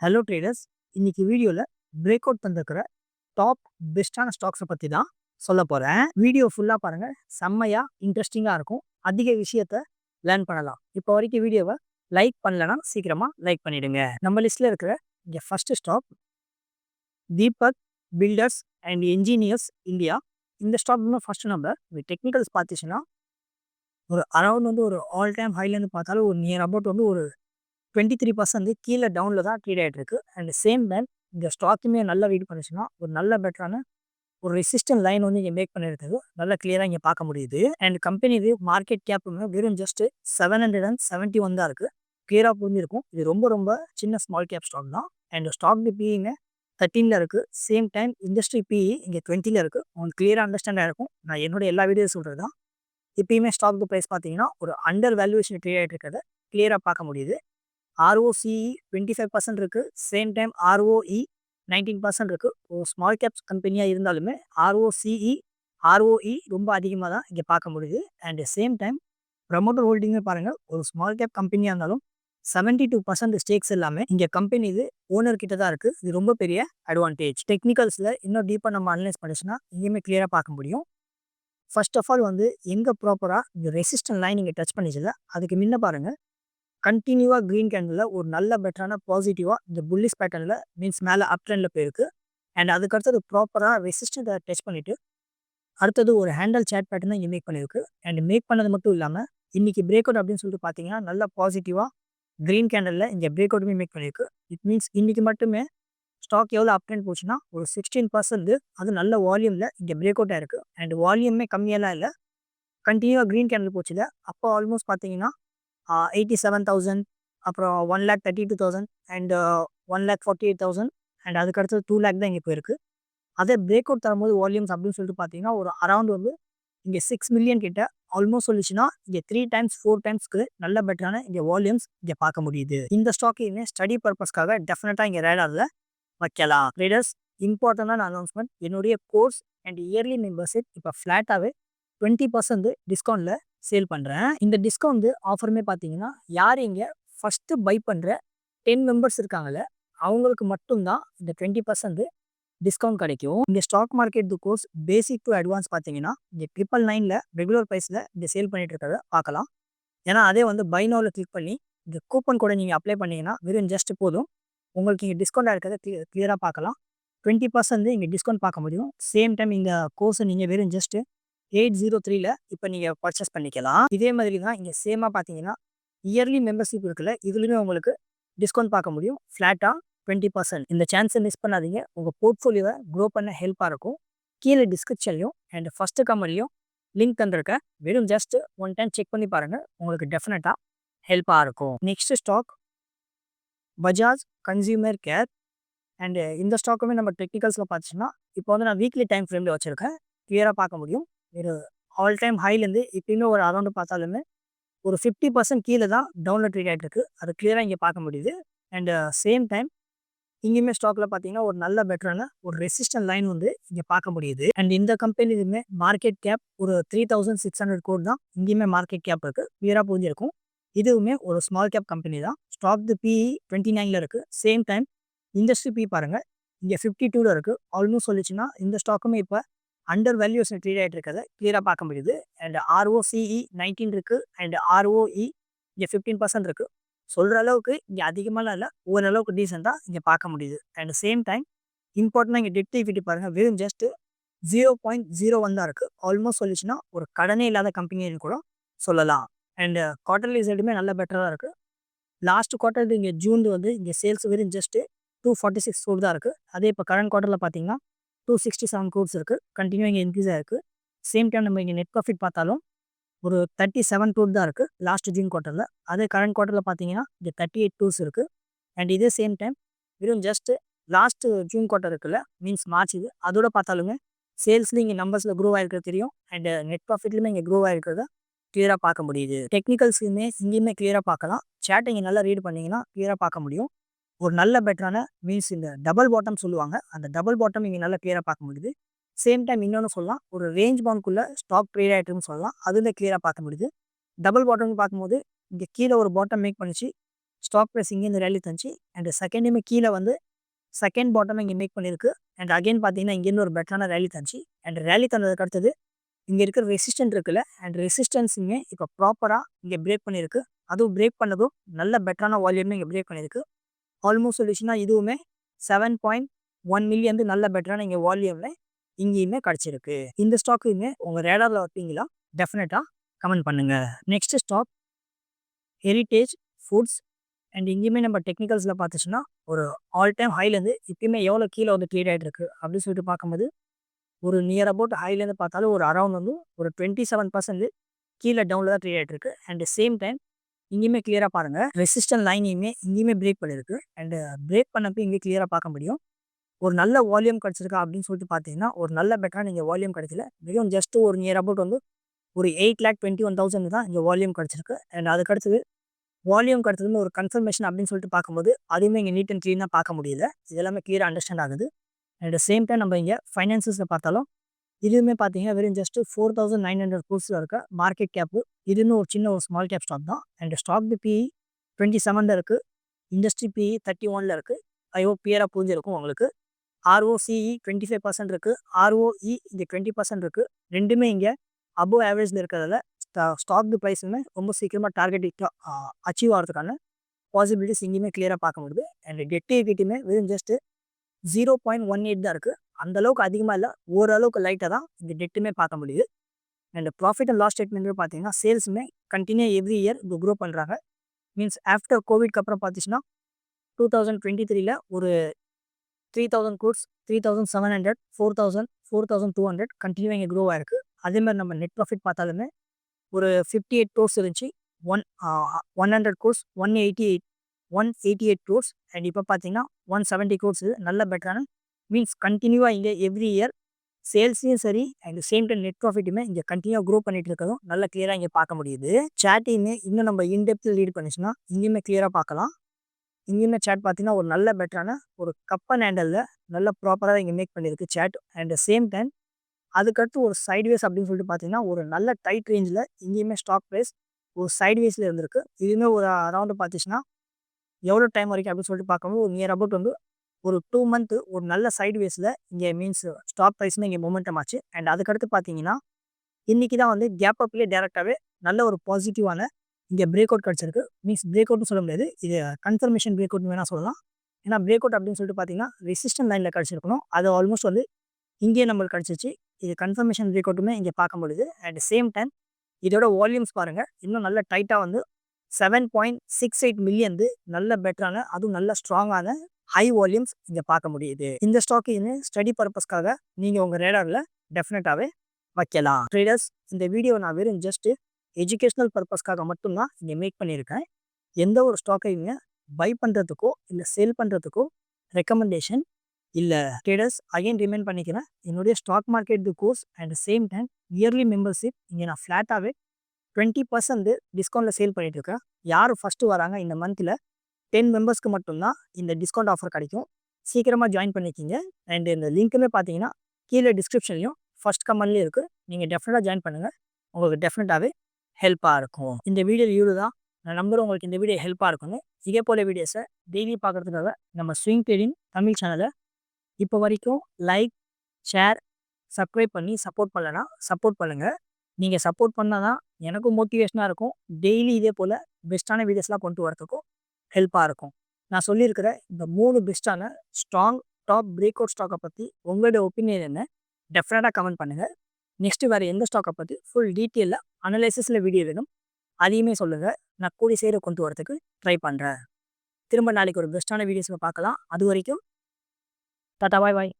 Hello traders இன்னைக்கு வீடியோவில் break out பண்ணிருக்கிற top பெஸ்ட்டான ஸ்டாக்ஸை பற்றி தான் சொல்ல போகிறேன் வீடியோ ஃபுல்லாக பாருங்கள் செம்மையாக இன்ட்ரெஸ்டிங்காக இருக்கும். அதிக விஷயத்த லேர்ன் பண்ணலாம். இப்போ வரைக்கும் வீடியோவை லைக் பண்ணலன்னா சீக்கிரமாக லைக் பண்ணிவிடுங்க நம்ம லிஸ்ட்டில் இருக்கிற இங்கே first stock Deepak builders and engineers India இந்த ஸ்டாக் இன்னும் ஃபஸ்ட்டு நம்ம டெக்னிக்கல்ஸ் பார்த்துச்சுன்னா ஒரு அரௌண்ட் வந்து ஒரு ஆல் டைம் ஹைலேருந்து பார்த்தாலும் ஒரு நியர் அபவுட் வந்து ஒரு டுவெண்ட்டி த்ரீ பர்சன்ட் கீழே டவுனில் தான் ட்ரீட் ஆகிட்டு இருக்கு அண்ட் சேம் டைம் இந்த ஸ்டாக்குமே நல்லா ரீட் பண்ணுச்சுன்னா ஒரு நல்ல பெட்டரான ஒரு ரெசிஸ்டன்ட் லைன் வந்து இங்கே மேக் பண்ணியிருக்கிறது. நல்லா கிளியராக இங்கே பார்க்க முடியுது. அண்ட் கம்பெனி இது மார்க்கெட் கேப்புமே வெறும் just seven hundred and seventy one தான் இருக்குது கிளியராக புரிஞ்சிருக்கும். இது ரொம்ப ரொம்ப சின்ன ஸ்மால் கேப் ஸ்டாக் தான். அண்ட் ஸ்டாக் பிஇங்க தேர்ட்டீனில் இருக்குது சேம் டைம் இண்டஸ்ட்ரி பிஇ இங்கே டுவெண்ட்டியில் இருக்குது உங்களுக்கு கிளியராக அண்டர்ஸ்டாண்ட் ஆகிருக்கும் நான் என்னோட எல்லா வீடியோ சொல்கிறது தான். எப்பயுமே ஸ்டாக் ப்ரைஸ் பார்த்தீங்கன்னா ஒரு அண்டர் வேல்யூவேஷன் க்ளியர் ஆகிட்டு இருக்கிறத கிளியராக பார்க்க முடியுது. ஆர்ஓசிஇ டுவெண்ட்டி ஃபைவ் பர்சன்ட் இருக்குது same time ROE nineteen percent இருக்குது ஒரு ஸ்மால் கேப்ஸ் கம்பெனியாக இருந்தாலுமே ஆர்ஓசிஇ ஆர்ஓஇ ரொம்ப அதிகமாக தான் இங்கே பார்க்க முடியுது. அண்ட் சேம் டைம் ப்ரமோட்டர் ஹோல்டிங்கே பாருங்கள் ஒரு ஸ்மால் கேப் கம்பெனியாக இருந்தாலும் செவன்ட்டி டூ பர்சன்ட் ஸ்டேக்ஸ் எல்லாமே இங்கே கம்பெனி இது ஓனர் கிட்ட தான் இருக்குது இது ரொம்ப பெரிய அட்வான்டேஜ் டெக்னிக்கல்ஸில் இன்னும் டீப்பாக நம்ம அனலைஸ் பண்ணிச்சுன்னா இங்கேயுமே கிளியராக பார்க்க முடியும். ஃபர்ஸ்ட் ஆஃப் ஆல் வந்து எங்கே ப்ராப்பராக இந்த ரெசிஸ்டன்ட் லைன் இங்கே டச் பண்ணிச்சுல அதுக்கு முன்ன பாருங்கள் கண்டினியூவாக க்ரீன் கேண்டில் ஒரு நல்ல பெட்டரான பாசிட்டிவாக இந்த புல்லிஸ் பேட்டர்னில் மீன்ஸ் மேலே அப் ட்ரெண்டில் போயிருக்கு. அண்ட் அதுக்கடுத்தது ப்ராப்பராக ரெசிஸ்டண்ட்டை டச் பண்ணிவிட்டு அடுத்தது ஒரு ஹேண்டல் சேட் பேட்டர்ன் இங்கே மேக் பண்ணியிருக்கு. அண்ட் மேக் பண்ணது மட்டும் இல்லாமல் இன்றைக்கி பிரேக் அவுட் அப்படின்னு சொல்லிட்டு பார்த்தீங்கன்னா நல்ல பாசிட்டிவாக க்ரீன் கேண்டலில் இங்கே பிரேக் அவுட்டுமே மேக் பண்ணியிருக்கு. இட் மீன்ஸ் இன்றைக்கி மட்டுமே ஸ்டாக் எவ்வளோ அப் ட்ரெண்ட் போச்சுன்னா ஒரு சிக்ஸ்டீன் பர்சன்ட் அது நல்ல வால்யூமில் இங்கே பிரேக் அவுட்டாக இருக்குது அண்ட் வால்யூமே கம்மியெல்லாம் இல்லை. கண்டினியூவாக க்ரீன் கேண்டில் போச்சுல அப்போ ஆல்மோஸ்ட் பார்த்தீங்கன்னா எயிட்டி செவன் தௌசண்ட் அப்புறம் one lakh thirty two thousand and one lakh forty eight thousand and அதுக்கடுத்து டூ லேக் தான் இங்கே போயிருக்கு. அதே பிரேக் அவுட் தரும்போது வால்யூம்ஸ் அப்படின்னு சொல்லிட்டு பார்த்தீங்கன்னா ஒரு அரௌண்ட் வந்து இங்கே சிக்ஸ் மில்லியன் கிட்ட ஆல்மோஸ்ட் சொல்லிச்சுன்னா இங்கே த்ரீ டைம்ஸ் ஃபோர் டைம்ஸ்க்கு நல்ல பெட்டரான இங்கே வால்யூம்ஸ் இங்கே பார்க்க முடியுது. இந்த ஸ்டாக்கையுமே ஸ்டடி பர்பஸ்க்காக டெஃபினட்டாக இங்கே ரேடாரில் வைக்கலாம். ட்ரேடர்ஸ் இம்பார்ட்டண்டான அனௌன்ஸ்மெண்ட் என்னுடைய கோர்ஸ் அண்ட் இயர்லி மெம்பர்ஷிப் இப்போ ஃப்ளாட்டாகவே டுவெண்ட்டி பர்சன்ட் டிஸ்கவுண்ட்டில் சேல் பண்ணுறேன் இந்த டிஸ்கவுண்ட் ஆஃபருமே பார்த்தீங்கன்னா யார் இங்கே ஃபஸ்ட்டு பை பண்ணுற டென் மெம்பர்ஸ் இருக்காங்கல்ல அவங்களுக்கு மட்டும்தான் இந்த டுவெண்ட்டி பர்சன்ட் டிஸ்கவுண்ட் கிடைக்கும். இந்த stock market course basic to advance பார்த்தீங்கன்னா இந்த ட்ரிபிள் நைனில் ரெகுலர் ப்ரைஸில் இந்த சேல் பண்ணிட்டு இருக்கிறத பார்க்கலாம் ஏன்னா அதே வந்து பை நோவில் கிளிக் பண்ணி இந்த கூப்பன் கூட நீங்கள் அப்ளை பண்ணிங்கன்னா வெறும் ஜஸ்ட் போதும். உங்களுக்கு இங்கே டிஸ்கவுண்டாக இருக்கிறத கிளியர் கிளியராக பார்க்கலாம் டுவெண்ட்டி பர்சன்ட் இங்கே டிஸ்கவுண்ட் பார்க்க முடியும். சேம் டைம் இந்த கோர்ஸை நீங்கள் வெறும் ஜஸ்ட்டு எயிட் ஜீரோ த்ரீல இப்போ நீங்கள் பர்ச்சேஸ் பண்ணிக்கலாம். இதே மாதிரி தான் இங்கே சேமாக பார்த்தீங்கன்னா இயர்லி மெம்பர்ஷிப் இருக்குல்ல இதுலேயுமே உங்களுக்கு டிஸ்கவுண்ட் பார்க்க முடியும். ஃப்ளாட்டாக டுவெண்ட்டி பர்சன்ட் இந்த சான்ஸை மிஸ் பண்ணாதீங்க. உங்கள் போர்ட்ஃபோலியோவை க்ரோ பண்ண ஹெல்ப்பாக இருக்கும். கீழே டிஸ்கிரிப்ஷன்லையும் அண்ட் ஃபஸ்ட்டு கமெண்ட்லையும் லிங்க் தந்திருக்கேன் வெறும் ஜஸ்ட் ஒன் டைம் செக் பண்ணி பாருங்கள் உங்களுக்கு டெஃபினட்டாக ஹெல்ப்பாக இருக்கும். Next stock Bajaj consumer care and இந்த ஸ்டாக்குமே நம்ம டெக்னிக்கல்ஸில் பார்த்துச்சுன்னா இப்போ வந்து நான் வீக்லி டைம் ஃப்ரேமில் வச்சுருக்கேன். கிளியராக பார்க்க முடியும். ஒரு ஆல் டைம் ஹைலேருந்து இப்பயுமே ஒரு அரௌண்டு பார்த்தாலுமே ஒரு ஃபிஃப்டி பர்சன்ட் கீழே தான் டவுன்லோட் ரீட் ஆகிட்டு இருக்கு. அது கிளியராக இங்கே பார்க்க முடியுது. அண்ட் சேம் டைம் இங்கேயுமே ஸ்டாக்கில் பார்த்தீங்கன்னா ஒரு நல்ல பெட்டரான ஒரு ரெசிஸ்டன்ட் லைன் வந்து இங்கே பார்க்க முடியுது. அண்ட் இந்த கம்பெனிலுமே மார்க்கெட் கேப் ஒரு three thousand six hundred crore தான் இங்கேயுமே மார்க்கெட் கேப் இருக்குது கிளியராக புரிஞ்சிருக்கும். இதுவுமே ஒரு ஸ்மால் கேப் கம்பெனி தான். ஸ்டாக் தி பிஇ டுவெண்ட்டி நைனில் இருக்குது சேம் டைம் இண்டஸ்ட்ரி பி பாருங்கள் இங்கே ஃபிஃப்டி டூவில் இருக்குது ஆல்மோஸ்ட் சொல்லிச்சுன்னா இந்த ஸ்டாக்குமே இப்போ அண்டர் வேல்யூஷன் ட்ரீட் ஆகிட்டு இருக்கிறத கிளியராக பார்க்க முடியுது. அண்ட் ஆர்ஓசிஇ நைன்டீன் இருக்குது அண்ட் ஆர்ஓஇ இங்கே ஃபிஃப்டீன் பர்சன்ட் இருக்குது சொல்கிற அளவுக்கு இங்கே அதிகமாகலாம் இல்லை ஓரளவுக்கு டீசெண்டாக இங்கே பார்க்க முடியுது. அண்ட் சேம் டைம் இம்பார்ட்டனாக இங்கே டெட் ஈக்விட்டி பாருங்கள் வெறும் just zero point zero one தான் இருக்குது ஆல்மோஸ்ட் சொல்லிச்சுன்னா ஒரு கடனே இல்லாத கம்பெனின்னு கூட சொல்லலாம். அண்ட் குவார்டர்லி ரிசல்ட்டுமே நல்ல பெட்டராக இருக்குது லாஸ்ட் குவார்ட்டர் இங்கே ஜூன் வந்து இங்கே சேல்ஸ் வெறும் just two forty six crore தான் இருக்குது அதே இப்போ கரண்ட் குவார்ட்டரில் பார்த்தீங்கன்னா டூ சிக்ஸ்டி செவன் கோர்ஸ் இருக்குது கண்டினியூ இங்கே இன்க்ரீஸ் ஆகிருக்கு சேம் டைம் நம்ம இங்கே நெட் ப்ராஃபிட் பார்த்தாலும் ஒரு தேர்ட்டி செவன் டூர் தான் இருக்குது லாஸ்ட் ஜூன் குவார்ட்டரில் அதே கரண்ட் குவார்ட்டரில் பார்த்தீங்கன்னா இங்கே தேர்ட்டி எயிட் டூர்ஸ் இருக்குது அண்ட் இதே சேம் டைம் வெறும் ஜஸ்ட்டு லாஸ்ட்டு ஜூன் குவார்ட்டர் இருக்குல்ல மீன்ஸ் மார்ச் இது. அதோட பார்த்தாலுமே சேல்ஸ்லேயும் இங்கே நம்பர்ஸில் க்ரோ ஆகிருக்கிறது தெரியும். அண்ட் நெட் ப்ராஃபிட்லையுமே இங்கே க்ரோ ஆகிருக்கிறத கிளியராக பார்க்க முடியுது. டெக்னிக்கல்ஸுமே இங்கேயுமே கிளியராக பார்க்கலாம். சேட்டை இங்கே நல்லா ரீட் பண்ணிங்கன்னா கிளியராக பார்க்க முடியும். ஒரு நல்ல பெட்டரான மீன்ஸ் இந்த டபுள் பாட்டம் சொல்லுவாங்க. அந்த டபுள் பாட்டம் இங்கே நல்லா கிளியராக பார்க்க முடியுது. சேம் டைம் இன்னொன்று சொல்லலாம். ஒரு ரேஞ்ச் பவுண்ட்குள்ளே ஸ்டாக் ட்ரேட் ஆகிட்டுன்னு சொல்லலாம். அதில் கிளியராக பார்க்க முடியுது. டபுள் பாட்டம்னு பார்க்கும்போது இங்கே கீழே ஒரு பாட்டம் மேக் பண்ணிச்சு. ஸ்டாக் ப்ரைஸ் இங்கேருந்து ரேலி தந்துச்சு. அண்ட் செகண்டுமே கீழே வந்து செகண்ட் பாட்டம் இங்கே மேக் பண்ணியிருக்கு அண்ட் அகைன் பார்த்தீங்கன்னா இங்கேருந்து ஒரு பெட்டரான ரேலி தந்துச்சு. அண்ட் ரேலி தந்ததுக்கு அடுத்தது இங்கே இருக்கிற ரெசிஸ்டன்ட் இருக்குல்ல. அண்ட் ரெசிஸ்டன்ஸுமே இப்போ ப்ராப்பராக இங்கே பிரேக் பண்ணியிருக்கு அதுவும் பிரேக் பண்ணதும் நல்ல பெட்டரான வால்யூமே இங்கே பிரேக் பண்ணியிருக்கு ஆல்மோஸ்ட் சொல்யூஷனாக இதுவுமே செவன் பாயிண்ட் ஒன் மில்லியன் நல்ல பெட்டரான இங்கே வால்யூமில் இங்கேயுமே கிடச்சிருக்கு. இந்த ஸ்டாக்குமே உங்கள் ரேடாரில் வைப்பீங்களா? டெஃபினட்டாக கமெண்ட் பண்ணுங்கள் next stock Heritage Foods and இங்கேயுமே நம்ம டெக்னிக்கல்ஸில் பார்த்துச்சுன்னா ஒரு ஆல் டைம் ஹைலேருந்து இப்பயுமே எவ்வளோ கீழே வந்து ட்ரீட் ஆகிட்டு இருக்கு அப்படின்னு சொல்லிட்டு பார்க்கும்போது ஒரு நியர் அபவுட் ஹைலேருந்து பார்த்தாலும் ஒரு அரௌண்ட் வந்து ஒரு டுவெண்ட்டி செவன் பர்சன்ட் கீழே டவுனில் தான் ட்ரீட் ஆகிட்டு இருக்கு அண்ட் சேம் டைம் இங்கேயுமே கிளியராக பாருங்கள் ரெசிஸ்டன் லைனையுமே இங்கேயுமே பிரேக் பண்ணியிருக்கு அண்ட் பிரேக் பண்ணப்போ இங்கே கிளியராக பார்க்க முடியும். ஒரு நல்ல வால்யூம் கிடச்சிருக்கா அப்படின்னு சொல்லிட்டு பார்த்தீங்கன்னா ஒரு நல்ல பெட்டராக நீங்கள் வால்யூம் கிடைக்கல. மிகவும் ஜஸ்ட் ஒரு நியர் அபவுட் வந்து ஒரு eight lakh twenty one thousand தான் இங்கே வால்யூம் கிடச்சிருக்கு. அண்ட் அதுக்கடுத்தது வால்யூம் கிடச்சதுன்னு ஒரு கன்ஃபர்மேஷன் அப்படின்னு சொல்லிட்டு பார்க்கும்போது அதுவுமே இங்கே நீட் அண்ட் க்ளீனாக பார்க்க முடியல. இது எல்லாமே கிளியராக அண்டர்ஸ்டாண்ட் ஆகுது. அண்ட் சேம் டைம் நம்ம இங்கே ஃபைனான்சஸில் பார்த்தாலும் இதுவுமே பார்த்தீங்கன்னா வெறும் just four thousand nine hundred க்ரோஸில் இருக்க மார்க்கெட் கேப்பு இதுன்னு ஒரு சின்ன ஒரு ஸ்மால் கேப் ஸ்டாக் தான். அண்ட் ஸ்டாக் பிஇ டுவெண்ட்டி செவனில் இருக்குது இண்டஸ்ட்ரி பிஇ தேர்ட்டி ஒனில் இருக்குது ஐஓ பியராக புரிஞ்சிருக்கும் உங்களுக்கு. ஆர்ஓசிஇ டுவெண்ட்டி ஃபைவ் பர்சன்ட் இருக்குது ஆர்ஓஇ இங்கே டுவெண்ட்டி பர்சன்ட் இருக்குது ரெண்டுமே இங்கே அபோவ் ஆவரேஜில் இருக்கிறதால ஸ்டாக் ப்ரைஸுமே ரொம்ப சீக்கிரமாக டார்கெட் அச்சீவ் ஆகிறதுக்கான பாசிபிலிட்டிஸ் இங்கேயுமே கிளியராக பார்க்க முடியுது. அண்ட் டெட் ஈக்விட்டியுமே வெறும் just zero point one eight தான் இருக்குது அந்தளவுக்கு அதிகமாக இல்லை. ஓரளவுக்கு லைட்டாக தான் இந்த டெட்டுமே பார்க்க முடியுது. And profit and loss statement பார்த்தீங்கன்னா சேல்ஸுமே கண்டினியூ எவ்ரி இயர் இப்போ க்ரோ பண்ணுறாங்க மீன்ஸ் ஆஃப்டர் கோவிட்க்கு அப்புறம் பார்த்துச்சுன்னா டூ தௌசண்ட் டுவெண்ட்டி த்ரீல ஒரு three thousand crores three thousand seven hundred four thousand four thousand two hundred continue இங்கே க்ரோ ஆயிருக்கு. அதேமாதிரி நம்ம நெட் ப்ராஃபிட் பார்த்தாலுமே ஒரு ஃபிஃப்டி எயிட் கோர்ஸ் இருந்துச்சு one one hundred crores one eighty eight one eighty eight crores and இப்போ பார்த்தீங்கன்னா one seventy cross நல்ல பெட்டரான மீன்ஸ் கண்டினியூவாக இங்கே எவ்ரி இயர் சேல்ஸையும் சரி அண்ட் சேம் டைம் நெட் ப்ராஃபிட்டுமே இங்கே கண்டினியூவாக க்ரோ பண்ணிட்டு இருக்கதும் நல்ல கிளியராக இங்கே பார்க்க முடியுது. சேட்டையுமே இன்னும் நம்ம இன்டெப்த்தில் லீட் பண்ணிச்சுன்னா இங்கேயுமே கிளியராக பார்க்கலாம். இங்கேயுமே சேட் பார்த்தீங்கன்னா ஒரு நல்ல பெட்டரான ஒரு கப்பன் ஹேண்டலில் நல்ல ப்ராப்பராக இங்கே மேக் பண்ணியிருக்கு சேட் அண்ட் சேம் டைம் அதுக்கடுத்து ஒரு சைட்வேஸ் அப்படின்னு சொல்லிட்டு பார்த்தீங்கன்னா ஒரு நல்ல டைட் ரேஞ்சில் இங்கேயுமே ஸ்டாக் ப்ரைஸ் ஒரு சைட்வேஸில் இருந்திருக்கு. இதுவுமே ஒரு அரௌண்டு பார்த்துச்சுன்னா எவ்வளோ டைம் வரைக்கும் அப்படின்னு சொல்லிட்டு பார்க்கும்போது ஒரு நியர் அபவுட் வந்து ஒரு டூ மந்த்து ஒரு நல்ல சைட்வேஸில் இங்கே மீன்ஸ் ஸ்டாக் ப்ரைஸ்னு இங்கே மொமெண்டம் ஆச்சு. அண்ட் அதுக்கடுத்து பார்த்தீங்கன்னா இன்றைக்கி தான் வந்து கேப் அப்லேயே டேரெக்டாகவே நல்ல ஒரு பாசிட்டிவான இங்கே பிரேக் அவுட் கிடச்சிருக்கு. மீன்ஸ் பிரேக் அவுட்னு சொல்ல முடியாது. இது கன்ஃபர்மேஷன் பிரேக் அவுட்னு வேணால் சொல்லலாம். ஏன்னா பிரேக் அவுட் அப்படின்னு சொல்லிட்டு பார்த்தீங்கன்னா ரெசிஸ்டன் லைனில் கிடச்சிருக்கணும். அது ஆல்மோஸ்ட் வந்து இங்கேயே நம்மளுக்கு கிடச்சிச்சு இது கன்ஃபர்மேஷன் பிரேக் அவுட்டுமே இங்கே பார்க்க முடியுது அட் சேம் டைம் இதோட வால்யூம்ஸ் பாருங்கள் இன்னும் நல்ல டைட்டாக வந்து seven point six eight million நல்ல பெட்டரான அதுவும் நல்ல ஸ்ட்ராங்கான ஹை வால்யூம்ஸ் இங்கே பார்க்க முடியுது. இந்த ஸ்டாக்கு இன்னும் ஸ்டடி பர்பஸ்க்காக நீங்கள் உங்கள் ரேடாரில் டெஃபினட்டாகவே வைக்கலாம். ட்ரேடர்ஸ் இந்த வீடியோ நான் வெறும் ஜஸ்ட்டு எஜுகேஷ்னல் பர்பஸ்க்காக மட்டும்தான் இங்கே மேக் பண்ணியிருக்கேன். எந்த ஒரு ஸ்டாக்கையுமே பை பண்ணுறதுக்கோ இல்லை சேல் பண்ணுறதுக்கோ ரெக்கமெண்டேஷன் இல்லை. ட்ரேடர்ஸ் அகைன் ரிமைண்ட் பண்ணிக்கிறேன். என்னுடைய stock market course and same time early membership இங்கே நான் ஃப்ளாட்டாகவே டுவெண்ட்டி பர்சன்ட் டிஸ்கவுண்ட்டில் சேல் பண்ணிகிட்ருக்கேன் யார் ஃபஸ்ட்டு வராங்க இந்த மந்தில் டென் மெம்பர்ஸ்க்கு மட்டும்தான் இந்த டிஸ்கவுண்ட் ஆஃபர் கிடைக்கும். சீக்கிரமாக ஜாயின் பண்ணிக்கிங்க. அண்ட் இந்த லிங்க்குமே பார்த்தீங்கன்னா கீழே டிஸ்கிரிப்ஷன்லையும் ஃபஸ்ட் கமெண்ட்லேயும் இருக்குது நீங்கள் டெஃபினட்டாக ஜாயின் பண்ணுங்கள் உங்களுக்கு டெஃபினட்டாகவே ஹெல்ப்பாக இருக்கும். இந்த வீடியோ யூடு தான் நான் நம்புகிறேன் உங்களுக்கு இந்த வீடியோ ஹெல்ப்பாக இருக்குங்க இதே போல் வீடியோஸை டெய்லி பார்க்குறதுக்காக நம்ம ஸ்விங் ட்ரேடிங் தமிழ் சேனலை இப்போ வரைக்கும் லைக் ஷேர் சப்ஸ்கிரைப் பண்ணி சப்போர்ட் பண்ணலன்னா சப்போர்ட் பண்ணுங்கள் நீங்கள் சப்போர்ட் பண்ணால் தான் எனக்கும் மோட்டிவேஷனாக இருக்கும். டெய்லி இதே போல் பெஸ்ட்டான வீடியோஸ்லாம் கொண்டு வரதுக்கும் ஹெல்ப்பாக இருக்கும். நான் சொல்லியிருக்கிற இந்த மூணு பெஸ்ட்டான ஸ்ட்ராங் டாப் பிரேக் அவுட் ஸ்டாக்கை பற்றி உங்களோட ஒப்பீனியன் என்ன? டெஃபினட்டாக கமெண்ட் பண்ணுங்கள் நெக்ஸ்ட்டு வேறு எந்த ஸ்டாக்கை பற்றி ஃபுல் டீட்டெயிலில் அனலைசிஸில் வீடியோ வேணும் அதையுமே சொல்லுங்கள் நான் கூடி செய்கிற கொண்டு வரதுக்கு ட்ரை பண்ணுறேன் திரும்ப நாளைக்கு ஒரு பெஸ்ட்டான வீடியோஸில் பார்க்கலாம். அது வரைக்கும் டாட்டா பாய் பாய்.